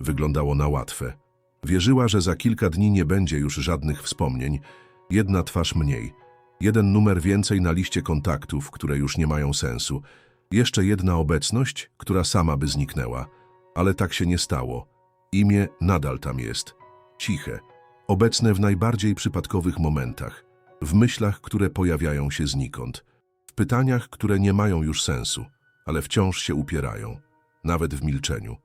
wyglądało na łatwe. Wierzyła, że za kilka dni nie będzie już żadnych wspomnień, jedna twarz mniej, jeden numer więcej na liście kontaktów, które już nie mają sensu, jeszcze jedna obecność, która sama by zniknęła. Ale tak się nie stało. Imię nadal tam jest. Ciche, obecne w najbardziej przypadkowych momentach, w myślach, które pojawiają się znikąd, w pytaniach, które nie mają już sensu, ale wciąż się upierają, nawet w milczeniu,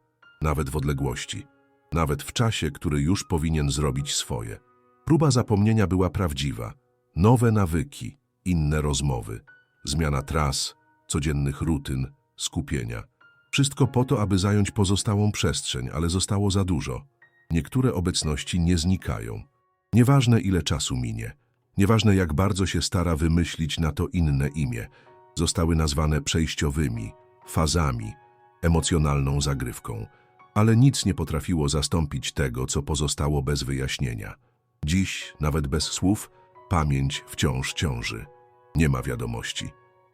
nawet w odległości, nawet w czasie, który już powinien zrobić swoje. Próba zapomnienia była prawdziwa. Nowe nawyki, inne rozmowy, zmiana tras, codziennych rutyn, skupienia. Wszystko po to, aby zająć pozostałą przestrzeń, ale zostało za dużo. Niektóre obecności nie znikają. Nieważne ile czasu minie, nieważne jak bardzo się stara wymyślić na to inne imię, zostały nazwane przejściowymi, fazami, emocjonalną zagrywką, ale nic nie potrafiło zastąpić tego, co pozostało bez wyjaśnienia. Dziś, nawet bez słów, pamięć wciąż ciąży. Nie ma wiadomości,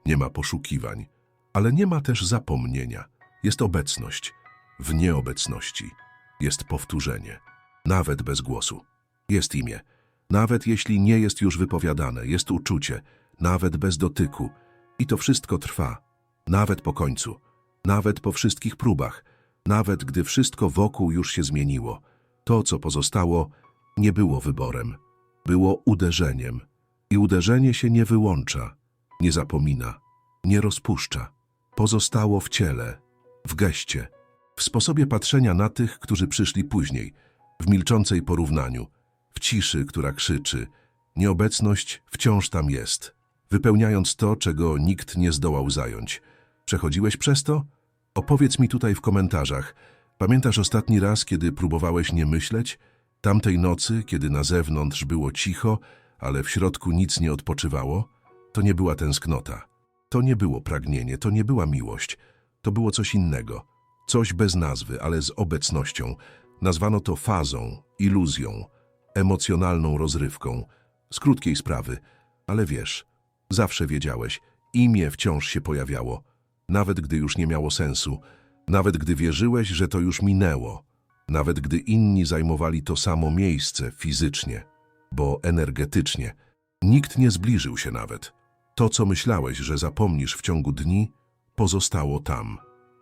nie ma poszukiwań, ale nie ma też zapomnienia. Jest obecność. W nieobecności jest powtórzenie, nawet bez głosu. Jest imię. Nawet jeśli nie jest już wypowiadane, jest uczucie, nawet bez dotyku. I to wszystko trwa, nawet po końcu, nawet po wszystkich próbach, nawet gdy wszystko wokół już się zmieniło. To, co pozostało, nie było wyborem, było uderzeniem. I uderzenie się nie wyłącza, nie zapomina, nie rozpuszcza. Pozostało w ciele, w geście, w sposobie patrzenia na tych, którzy przyszli później, w milczącej porównaniu, w ciszy, która krzyczy. Nieobecność wciąż tam jest, wypełniając to, czego nikt nie zdołał zająć. Przechodziłeś przez to? Opowiedz mi tutaj w komentarzach. Pamiętasz ostatni raz, kiedy próbowałeś nie myśleć? Tamtej nocy, kiedy na zewnątrz było cicho, ale w środku nic nie odpoczywało? To nie była tęsknota. To nie było pragnienie, to nie była miłość. To było coś innego. Coś bez nazwy, ale z obecnością. Nazwano to fazą, iluzją, emocjonalną rozrywką. Z krótkiej sprawy. Ale wiesz, zawsze wiedziałeś, imię wciąż się pojawiało. Nawet gdy już nie miało sensu. Nawet gdy wierzyłeś, że to już minęło. Nawet gdy inni zajmowali to samo miejsce fizycznie, bo energetycznie. Nikt nie zbliżył się nawet. To, co myślałeś, że zapomnisz w ciągu dni, pozostało tam,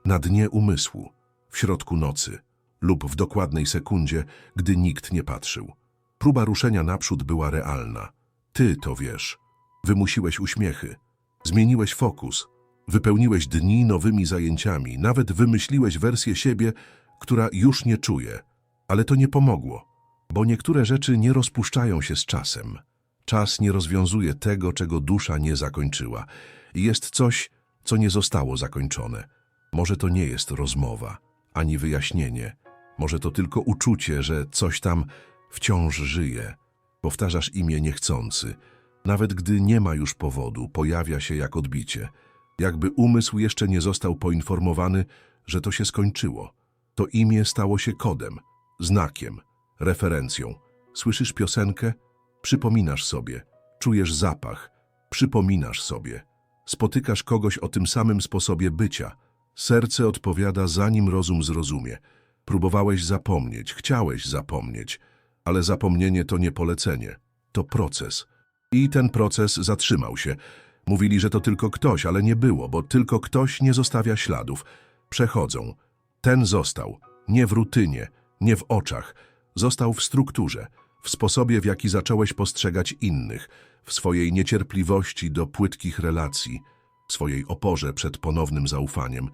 na dnie umysłu, w środku nocy lub w dokładnej sekundzie, gdy nikt nie patrzył. Próba ruszenia naprzód była realna. Ty to wiesz. Wymusiłeś uśmiechy, zmieniłeś fokus, wypełniłeś dni nowymi zajęciami, nawet wymyśliłeś wersję siebie, która już nie czuje. Ale to nie pomogło, bo niektóre rzeczy nie rozpuszczają się z czasem. Czas nie rozwiązuje tego, czego dusza nie zakończyła. Jest coś, co nie zostało zakończone. Może to nie jest rozmowa, ani wyjaśnienie. Może to tylko uczucie, że coś tam wciąż żyje. Powtarzasz imię niechcący. Nawet gdy nie ma już powodu, pojawia się jak odbicie. Jakby umysł jeszcze nie został poinformowany, że to się skończyło. To imię stało się kodem, znakiem, referencją. Słyszysz piosenkę? Przypominasz sobie. Czujesz zapach. Przypominasz sobie. Spotykasz kogoś o tym samym sposobie bycia. Serce odpowiada, zanim rozum zrozumie. Próbowałeś zapomnieć, chciałeś zapomnieć, ale zapomnienie to nie polecenie, to proces. I ten proces zatrzymał się. Mówili, że to tylko ktoś, ale nie było, bo tylko ktoś nie zostawia śladów. Przechodzą. Ten został. Nie w rutynie, nie w oczach. Został w strukturze, w sposobie, w jaki zacząłeś postrzegać innych, w swojej niecierpliwości do płytkich relacji, w swojej oporze przed ponownym zaufaniem.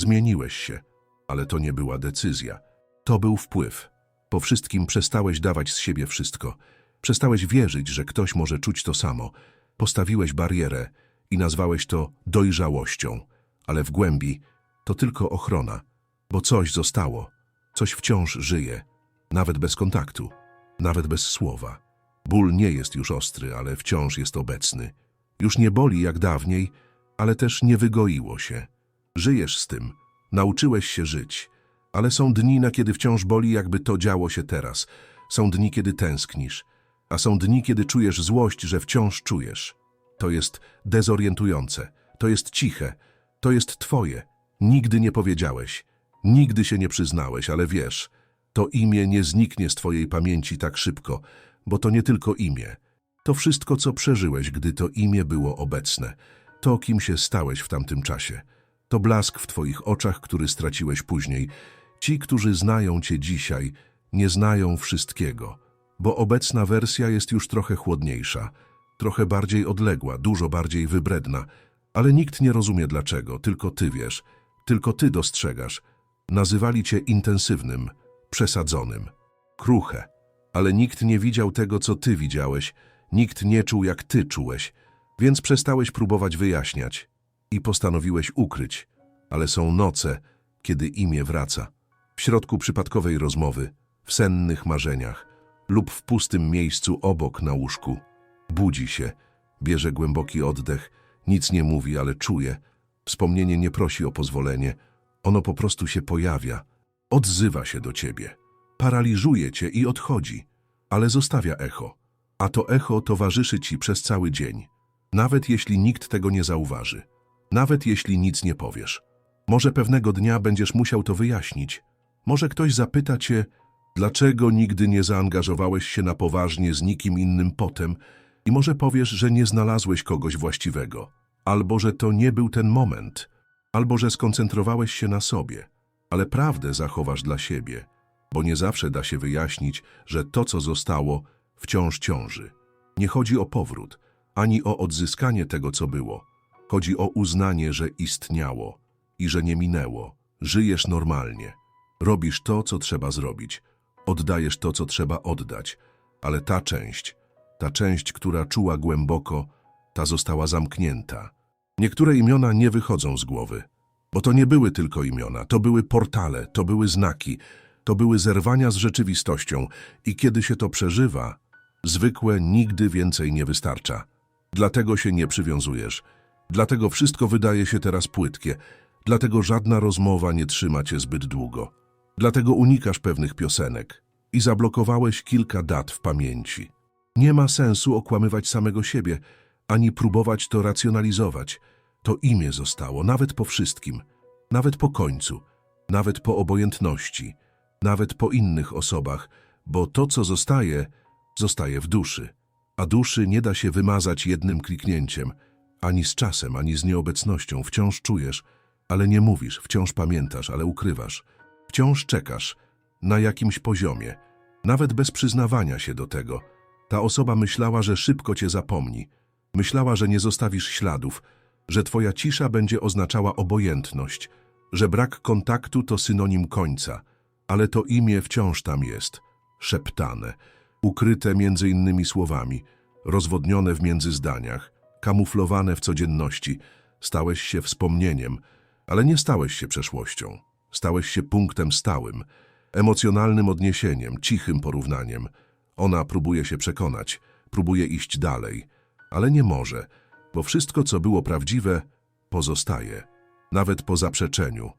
Zmieniłeś się, ale to nie była decyzja. To był wpływ. Po wszystkim przestałeś dawać z siebie wszystko. Przestałeś wierzyć, że ktoś może czuć to samo. Postawiłeś barierę i nazwałeś to dojrzałością, ale w głębi to tylko ochrona, bo coś zostało, coś wciąż żyje, nawet bez kontaktu, nawet bez słowa. Ból nie jest już ostry, ale wciąż jest obecny. Już nie boli jak dawniej, ale też nie wygoiło się. Żyjesz z tym, nauczyłeś się żyć, ale są dni, na kiedy wciąż boli, jakby to działo się teraz. Są dni, kiedy tęsknisz, a są dni, kiedy czujesz złość, że wciąż czujesz. To jest dezorientujące, to jest ciche, to jest twoje. Nigdy nie powiedziałeś, nigdy się nie przyznałeś, ale wiesz, To imię nie zniknie z twojej pamięci tak szybko, bo to nie tylko imię. To wszystko, co przeżyłeś, gdy to imię było obecne. To, kim się stałeś w tamtym czasie. To blask w twoich oczach, który straciłeś później. Ci, którzy znają cię dzisiaj, nie znają wszystkiego, bo obecna wersja jest już trochę chłodniejsza, trochę bardziej odległa, dużo bardziej wybredna, ale nikt nie rozumie dlaczego, tylko ty wiesz, tylko ty dostrzegasz. Nazywali cię intensywnym, przesadzonym, kruche, ale nikt nie widział tego, co ty widziałeś, nikt nie czuł, jak ty czułeś, więc przestałeś próbować wyjaśniać i postanowiłeś ukryć, ale są noce, kiedy imię wraca. W środku przypadkowej rozmowy, w sennych marzeniach lub w pustym miejscu obok na łóżku. Budzi się, bierze głęboki oddech, nic nie mówi, ale czuje. Wspomnienie nie prosi o pozwolenie, ono po prostu się pojawia, odzywa się do ciebie, paraliżuje cię i odchodzi, ale zostawia echo, a to echo towarzyszy ci przez cały dzień, nawet jeśli nikt tego nie zauważy, nawet jeśli nic nie powiesz. Może pewnego dnia będziesz musiał to wyjaśnić. Może ktoś zapyta cię, dlaczego nigdy nie zaangażowałeś się na poważnie z nikim innym potem i może powiesz, że nie znalazłeś kogoś właściwego, albo że to nie był ten moment, albo że skoncentrowałeś się na sobie, ale prawdę zachowasz dla siebie, bo nie zawsze da się wyjaśnić, że to, co zostało, wciąż ciąży. Nie chodzi o powrót, ani o odzyskanie tego, co było. Chodzi o uznanie, że istniało i że nie minęło. Żyjesz normalnie. Robisz to, co trzeba zrobić. Oddajesz to, co trzeba oddać. Ale ta część, ta część, która czuła głęboko, ta została zamknięta. Niektóre imiona nie wychodzą z głowy, bo to nie były tylko imiona, to były portale, to były znaki, to były zerwania z rzeczywistością i kiedy się to przeżywa, zwykłe nigdy więcej nie wystarcza. Dlatego się nie przywiązujesz, dlatego wszystko wydaje się teraz płytkie, dlatego żadna rozmowa nie trzyma cię zbyt długo. Dlatego unikasz pewnych piosenek i zablokowałeś kilka dat w pamięci. Nie ma sensu okłamywać samego siebie, ani próbować to racjonalizować. To imię zostało, nawet po wszystkim, nawet po końcu, nawet po obojętności, nawet po innych osobach, bo to, co zostaje, zostaje w duszy. A duszy nie da się wymazać jednym kliknięciem, ani z czasem, ani z nieobecnością. Wciąż czujesz, ale nie mówisz, wciąż pamiętasz, ale ukrywasz. Wciąż czekasz na jakimś poziomie, nawet bez przyznawania się do tego. Ta osoba myślała, że szybko cię zapomni. Myślała, że nie zostawisz śladów, że twoja cisza będzie oznaczała obojętność, że brak kontaktu to synonim końca, ale to imię wciąż tam jest, szeptane, ukryte między innymi słowami, rozwodnione w międzyzdaniach, kamuflowane w codzienności. Stałeś się wspomnieniem, ale nie stałeś się przeszłością. Stałeś się punktem stałym, emocjonalnym odniesieniem, cichym porównaniem. Ona próbuje się przekonać, próbuje iść dalej, ale nie może, bo wszystko, co było prawdziwe, pozostaje. Nawet po zaprzeczeniu,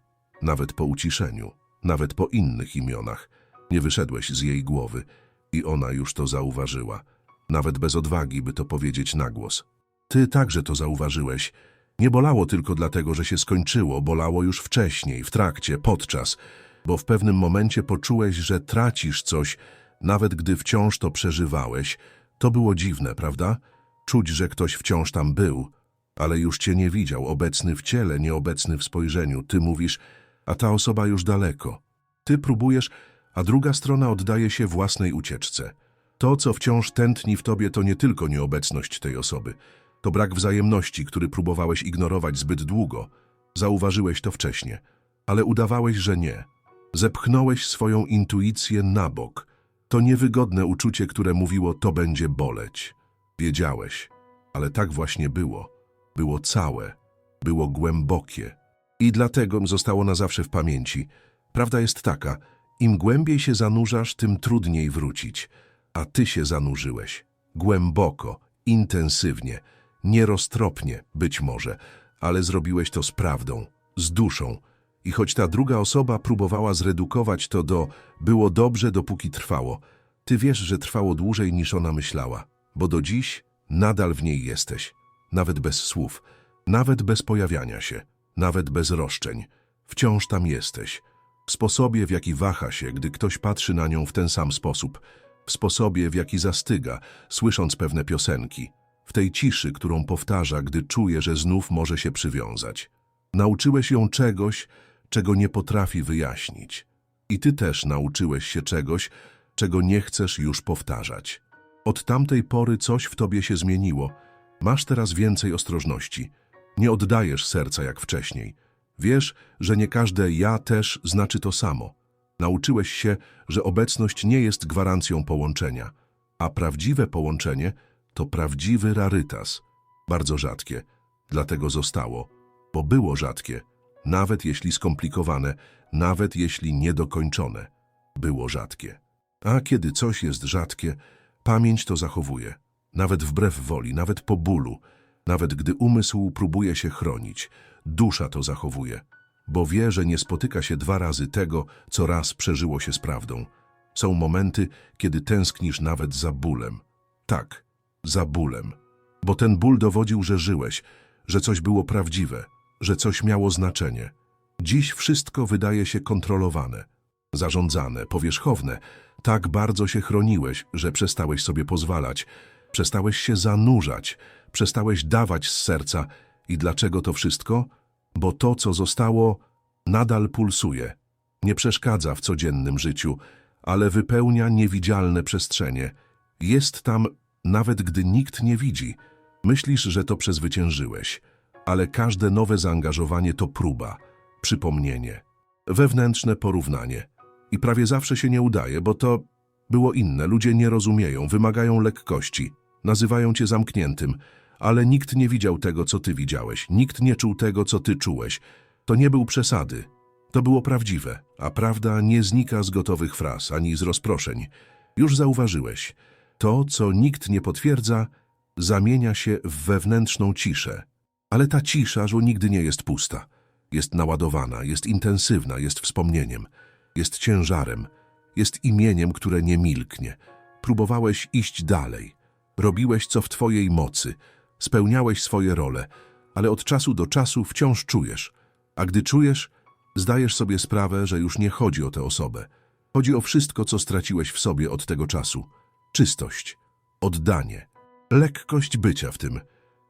nawet po uciszeniu, nawet po innych imionach. Nie wyszedłeś z jej głowy i ona już to zauważyła, nawet bez odwagi, by to powiedzieć na głos. Ty także to zauważyłeś. Nie bolało tylko dlatego, że się skończyło, bolało już wcześniej, w trakcie, podczas, bo w pewnym momencie poczułeś, że tracisz coś, nawet gdy wciąż to przeżywałeś. To było dziwne, prawda? Czuć, że ktoś wciąż tam był, ale już cię nie widział, obecny w ciele, nieobecny w spojrzeniu. Ty mówisz, a ta osoba już daleko. Ty próbujesz, a druga strona oddaje się własnej ucieczce. To, co wciąż tętni w tobie, to nie tylko nieobecność tej osoby. To brak wzajemności, który próbowałeś ignorować zbyt długo. Zauważyłeś to wcześnie, ale udawałeś, że nie. Zepchnąłeś swoją intuicję na bok. To niewygodne uczucie, które mówiło, to będzie boleć. Wiedziałeś, ale tak właśnie było. Było całe, było głębokie. I dlatego zostało na zawsze w pamięci. Prawda jest taka, im głębiej się zanurzasz, tym trudniej wrócić. A ty się zanurzyłeś. Głęboko, intensywnie, nieroztropnie, być może, ale zrobiłeś to z prawdą, z duszą. I choć ta druga osoba próbowała zredukować to do było dobrze, dopóki trwało, ty wiesz, że trwało dłużej niż ona myślała, bo do dziś nadal w niej jesteś. Nawet bez słów, nawet bez pojawiania się, nawet bez roszczeń. Wciąż tam jesteś. W sposobie, w jaki waha się, gdy ktoś patrzy na nią w ten sam sposób. W sposobie, w jaki zastyga, słysząc pewne piosenki. W tej ciszy, którą powtarza, gdy czuje, że znów może się przywiązać. Nauczyłeś ją czegoś, czego nie potrafi wyjaśnić. I ty też nauczyłeś się czegoś, czego nie chcesz już powtarzać. Od tamtej pory coś w tobie się zmieniło. Masz teraz więcej ostrożności. Nie oddajesz serca jak wcześniej. Wiesz, że nie każde ja też znaczy to samo. Nauczyłeś się, że obecność nie jest gwarancją połączenia, a prawdziwe połączenie to prawdziwy rarytas. Bardzo rzadkie. Dlatego zostało, bo było rzadkie, nawet jeśli skomplikowane, nawet jeśli niedokończone. Było rzadkie. A kiedy coś jest rzadkie, pamięć to zachowuje. Nawet wbrew woli, nawet po bólu, nawet gdy umysł próbuje się chronić, dusza to zachowuje, bo wie, że nie spotyka się dwa razy tego, co raz przeżyło się z prawdą. Są momenty, kiedy tęsknisz nawet za bólem. Tak, za bólem. Bo ten ból dowodził, że żyłeś, że coś było prawdziwe, że coś miało znaczenie. Dziś wszystko wydaje się kontrolowane, zarządzane, powierzchowne. Tak bardzo się chroniłeś, że przestałeś sobie pozwalać, przestałeś się zanurzać, przestałeś dawać z serca. I dlaczego to wszystko? Bo to, co zostało, nadal pulsuje. Nie przeszkadza w codziennym życiu, ale wypełnia niewidzialne przestrzenie. Jest tam, nawet gdy nikt nie widzi. Myślisz, że to przezwyciężyłeś, ale każde nowe zaangażowanie to próba, przypomnienie, wewnętrzne porównanie. I prawie zawsze się nie udaje, bo to było inne. Ludzie nie rozumieją, wymagają lekkości, nazywają cię zamkniętym, ale nikt nie widział tego, co ty widziałeś, nikt nie czuł tego, co ty czułeś. To nie był przesady. To było prawdziwe, a prawda nie znika z gotowych fraz ani z rozproszeń. Już zauważyłeś. To, co nikt nie potwierdza, zamienia się w wewnętrzną ciszę. Ale ta cisza, że nigdy nie jest pusta. Jest naładowana, jest intensywna, jest wspomnieniem, jest ciężarem, jest imieniem, które nie milknie. Próbowałeś iść dalej. Robiłeś, co w twojej mocy. Spełniałeś swoje role, ale od czasu do czasu wciąż czujesz. A gdy czujesz, zdajesz sobie sprawę, że już nie chodzi o tę osobę. Chodzi o wszystko, co straciłeś w sobie od tego czasu. Czystość, oddanie, lekkość bycia w tym.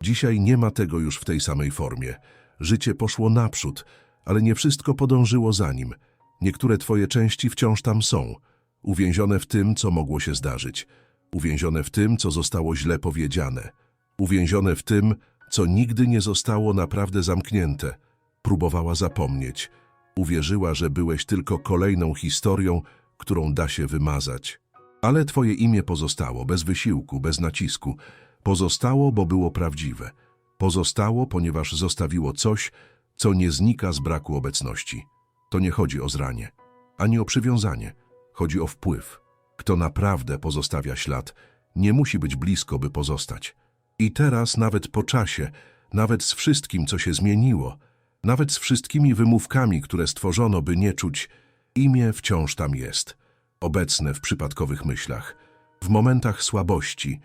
Dzisiaj nie ma tego już w tej samej formie. Życie poszło naprzód, ale nie wszystko podążyło za nim. Niektóre twoje części wciąż tam są, uwięzione w tym, co mogło się zdarzyć, uwięzione w tym, co zostało źle powiedziane, uwięzione w tym, co nigdy nie zostało naprawdę zamknięte. Próbowała zapomnieć. Uwierzyła, że byłeś tylko kolejną historią, którą da się wymazać. Ale twoje imię pozostało, bez wysiłku, bez nacisku. Pozostało, bo było prawdziwe. Pozostało, ponieważ zostawiło coś, co nie znika z braku obecności. To nie chodzi o zranie, ani o przywiązanie. Chodzi o wpływ. Kto naprawdę pozostawia ślad, nie musi być blisko, by pozostać. I teraz, nawet po czasie, nawet z wszystkim, co się zmieniło, nawet z wszystkimi wymówkami, które stworzono, by nie czuć, imię wciąż tam jest. Obecne w przypadkowych myślach, w momentach słabości,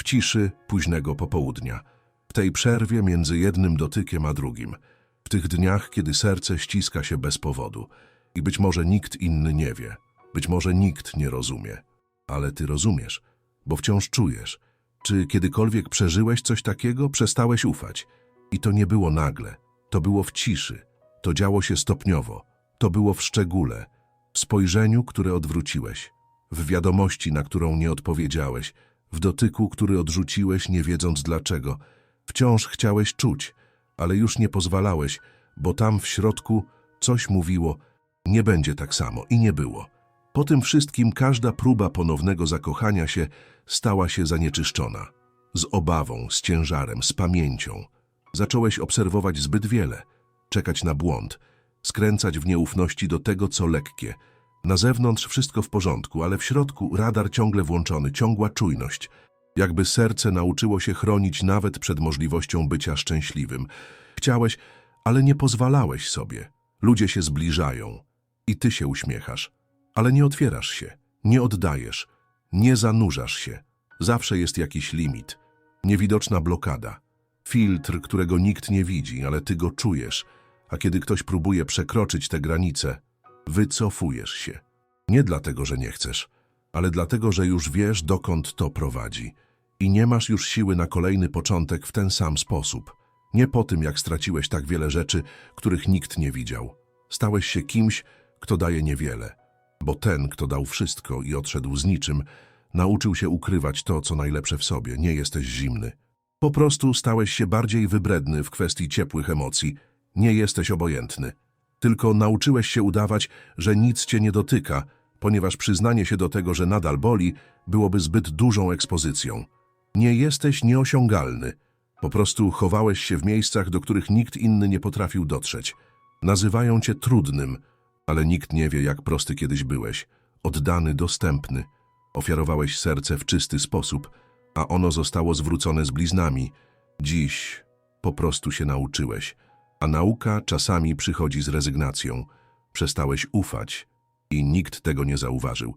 w ciszy późnego popołudnia, w tej przerwie między jednym dotykiem a drugim, w tych dniach, kiedy serce ściska się bez powodu. I być może nikt inny nie wie, być może nikt nie rozumie, ale ty rozumiesz, bo wciąż czujesz. Czy kiedykolwiek przeżyłeś coś takiego, przestałeś ufać? I to nie było nagle, to było w ciszy, to działo się stopniowo, to było w szczególe, w spojrzeniu, które odwróciłeś, w wiadomości, na którą nie odpowiedziałeś, w dotyku, który odrzuciłeś, nie wiedząc dlaczego. Wciąż chciałeś czuć, ale już nie pozwalałeś, bo tam w środku coś mówiło, nie będzie tak samo i nie było. Po tym wszystkim każda próba ponownego zakochania się stała się zanieczyszczona. Z obawą, z ciężarem, z pamięcią. Zacząłeś obserwować zbyt wiele, czekać na błąd, skręcać w nieufności do tego, co lekkie. Na zewnątrz wszystko w porządku, ale w środku radar ciągle włączony, ciągła czujność. Jakby serce nauczyło się chronić nawet przed możliwością bycia szczęśliwym. Chciałeś, ale nie pozwalałeś sobie. Ludzie się zbliżają i ty się uśmiechasz, ale nie otwierasz się, nie oddajesz, nie zanurzasz się. Zawsze jest jakiś limit, niewidoczna blokada, filtr, którego nikt nie widzi, ale ty go czujesz, a kiedy ktoś próbuje przekroczyć te granice, Wycofujesz się. Nie dlatego, że nie chcesz, ale dlatego, że już wiesz, dokąd to prowadzi. I nie masz już siły na kolejny początek w ten sam sposób. Nie po tym, jak straciłeś tak wiele rzeczy, których nikt nie widział. Stałeś się kimś, kto daje niewiele. Bo ten, kto dał wszystko i odszedł z niczym, nauczył się ukrywać to, co najlepsze w sobie. Nie jesteś zimny. Po prostu stałeś się bardziej wybredny w kwestii ciepłych emocji. Nie jesteś obojętny. Tylko nauczyłeś się udawać, że nic cię nie dotyka, ponieważ przyznanie się do tego, że nadal boli, byłoby zbyt dużą ekspozycją. Nie jesteś nieosiągalny. Po prostu chowałeś się w miejscach, do których nikt inny nie potrafił dotrzeć. Nazywają cię trudnym, ale nikt nie wie, jak prosty kiedyś byłeś. Oddany, dostępny. Ofiarowałeś serce w czysty sposób, a ono zostało zwrócone z bliznami. Dziś po prostu się nauczyłeś, a nauka czasami przychodzi z rezygnacją. Przestałeś ufać i nikt tego nie zauważył,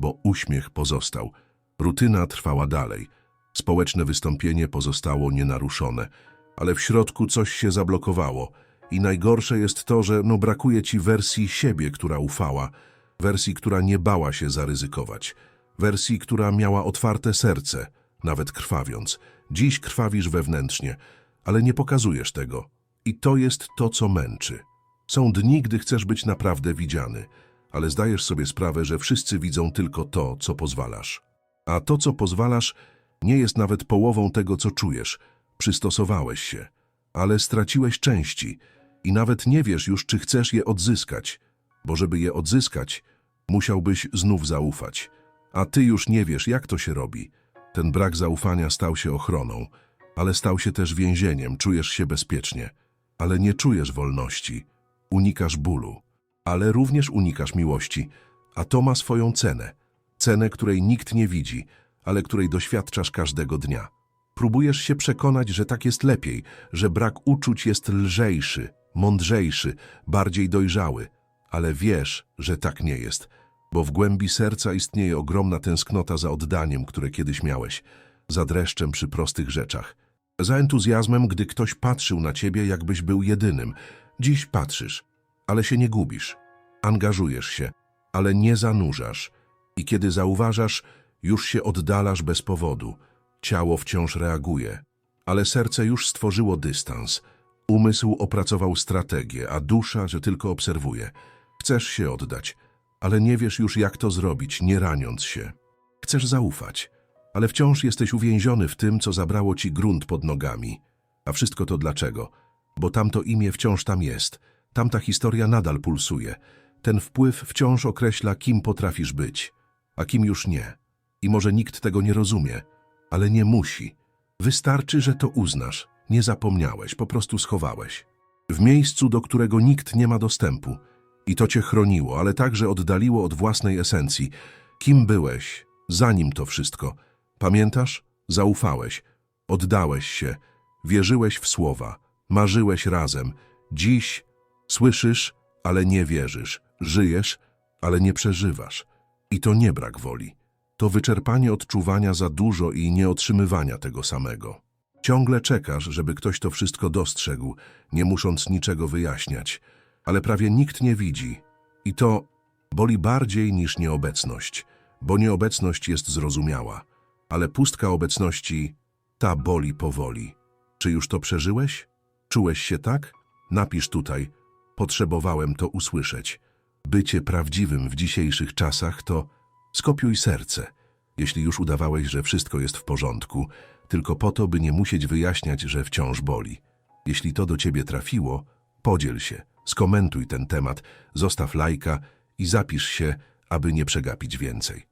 bo uśmiech pozostał. Rutyna trwała dalej. Społeczne wystąpienie pozostało nienaruszone, ale w środku coś się zablokowało. I najgorsze jest to, że no brakuje ci wersji siebie, która ufała, wersji, która nie bała się zaryzykować, wersji, która miała otwarte serce, nawet krwawiąc. Dziś krwawisz wewnętrznie, ale nie pokazujesz tego. I to jest to, co męczy. Są dni, gdy chcesz być naprawdę widziany, ale zdajesz sobie sprawę, że wszyscy widzą tylko to, co pozwalasz. A to, co pozwalasz, nie jest nawet połową tego, co czujesz. Przystosowałeś się, ale straciłeś części i nawet nie wiesz już, czy chcesz je odzyskać, bo żeby je odzyskać, musiałbyś znów zaufać. A ty już nie wiesz, jak to się robi. Ten brak zaufania stał się ochroną, ale stał się też więzieniem, czujesz się bezpiecznie, ale nie czujesz wolności. Unikasz bólu, ale również unikasz miłości, a to ma swoją cenę. Cenę, której nikt nie widzi, ale której doświadczasz każdego dnia. Próbujesz się przekonać, że tak jest lepiej, że brak uczuć jest lżejszy, mądrzejszy, bardziej dojrzały, ale wiesz, że tak nie jest, bo w głębi serca istnieje ogromna tęsknota za oddaniem, które kiedyś miałeś, za dreszczem przy prostych rzeczach, za entuzjazmem, gdy ktoś patrzył na ciebie, jakbyś był jedynym. Dziś patrzysz, ale się nie gubisz, angażujesz się, ale nie zanurzasz i kiedy zauważasz, już się oddalasz bez powodu. Ciało wciąż reaguje, ale serce już stworzyło dystans. Umysł opracował strategię, a dusza, że tylko obserwuje. Chcesz się oddać, ale nie wiesz już, jak to zrobić, nie raniąc się. Chcesz zaufać, ale wciąż jesteś uwięziony w tym, co zabrało ci grunt pod nogami. A wszystko to dlaczego? Bo tamto imię wciąż tam jest, tamta historia nadal pulsuje. Ten wpływ wciąż określa, kim potrafisz być, a kim już nie. I może nikt tego nie rozumie, ale nie musi. Wystarczy, że to uznasz. Nie zapomniałeś, po prostu schowałeś. W miejscu, do którego nikt nie ma dostępu. I to cię chroniło, ale także oddaliło od własnej esencji. Kim byłeś, zanim to wszystko? Pamiętasz? Zaufałeś, oddałeś się, wierzyłeś w słowa, marzyłeś razem. Dziś słyszysz, ale nie wierzysz, żyjesz, ale nie przeżywasz. I to nie brak woli. To wyczerpanie odczuwania za dużo i nieotrzymywania tego samego. Ciągle czekasz, żeby ktoś to wszystko dostrzegł, nie musząc niczego wyjaśniać, ale prawie nikt nie widzi. I to boli bardziej niż nieobecność, bo nieobecność jest zrozumiała, ale pustka obecności, ta boli powoli. Czy już to przeżyłeś? Czułeś się tak? Napisz tutaj. Potrzebowałem to usłyszeć. Bycie prawdziwym w dzisiejszych czasach to skopiuj serce. Jeśli już udawałeś, że wszystko jest w porządku, tylko po to, by nie musieć wyjaśniać, że wciąż boli. Jeśli to do ciebie trafiło, podziel się, skomentuj ten temat, zostaw lajka i zapisz się, aby nie przegapić więcej.